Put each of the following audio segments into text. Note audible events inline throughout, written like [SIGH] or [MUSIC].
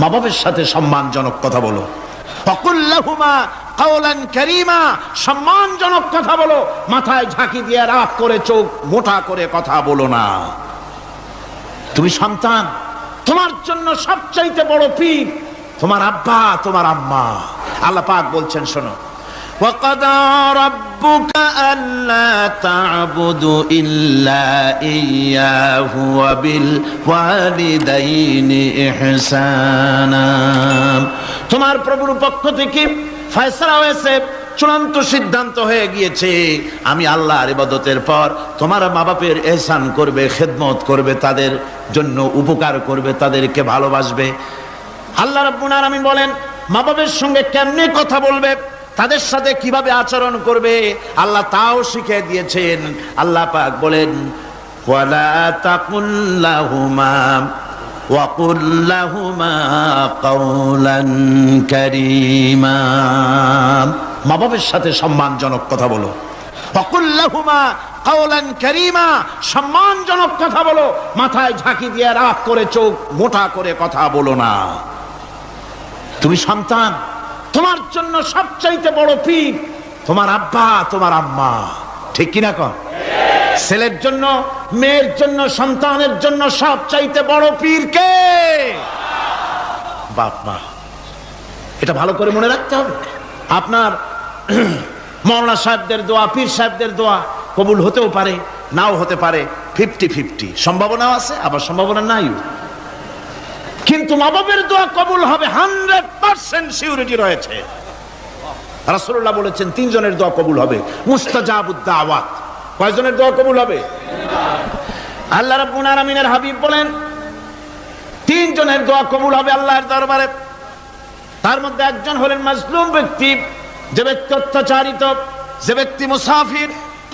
মা বাবের সাথে সম্মানজনক কথা বলো। ফকুল্লাহুমা কাওলান কারীমা, সম্মানজনক কথা বলো। মাথায় ঝাঁকি দিয়ে রাগ করে চোখ মোটা করে কথা বলো না। তুমি সন্তান, তোমার জন্য সবচাইতে বড় পীর তোমার আব্বা, তোমার আম্মা। আল্লাহ পাক বলছেন, শোনো وقضى ربك ألا تعبدوا إلا إياه وبالوالدين إحسانا তোমার প্রভুর পক্ষ থেকে ফয়সলা হয়েছে চূড়ান্ত সিদ্ধান্ত হয়ে গিয়েছে আমি আল্লাহর ইবাদতের পর তোমার মা বাপের এহসান করবে খেদমত করবে তাদের জন্য উপকার করবে তাদেরকে ভালোবাসবে আল্লাহ রাব্বুল আলামিন বলেন মা বাবার সঙ্গে কেমনে কথা বলবে তাদের সাথে কীভাবে আচরণ করবে? আল্লাহ তাও শিখে দিয়েছেন। আল্লাহ পাক বলেন মা বাবের সাথে সম্মানজনক কথা বলো। অকুল্লাহুমা কাউলান করিমা। সম্মানজনক কথা বলো। মাথায় ঝাঁকি দিয়ে রাগ করে চোখ মোটা করে কথা বলো না। তুমি সন্তান তোমার জন্য সবচাইতে বড় পীর তোমার আব্বা, তোমার আম্মা। ঠিক কিনা কন? ছেলের জন্য, মেয়ের জন্য, সন্তানের জন্য সবচাইতে বড় পীর কে? বাপ মা। এটা ভালো করে মনে রাখতে হবে। আপনার [CLEARS THROAT] মৌলানা সাহেবদের দোয়া, পীর সাহেবদের দোয়া কবুল হতেও পারে, নাও হতে পারে ফিফটি ফিফটি সম্ভাবনাও আছে, আবার সম্ভাবনা নাই কিন্তু মা বাবের দোয়া কবুল হবে হান্ড্রেড পার্সেন্ট সিউরিটি রয়েছে। রাসূলুল্লাহ বলেছেন, তিনজনের দোয়া কবুল হবে। মুস্তাজাবুদ্দা আওয়াত কয়জনের দোয়া কবুল হবে? আল্লাহ রাব্বুল আলামিনের হাবিব বলেন, তিনজনের দোয়া কবুল হবে আল্লাহর দরবারে। তার মধ্যে একজন হলেন মাজলুম ব্যক্তি, যে ব্যক্তি অত্যাচারিত, যে ব্যক্তি মুসাফির।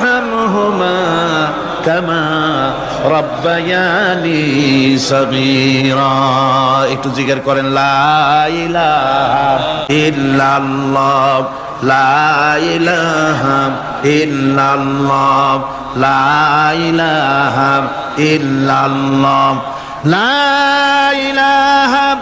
হামহুমা কামা রব্বায়ানি সগীরা। একটু জিজ্ঞেস করেন, লা ইলাহা ইল্লাল্লাহ, লা ইলাহা ইল্লাল্লাহ, লা ইলাহা ইল্লাল্লাহ, লা ইলাহা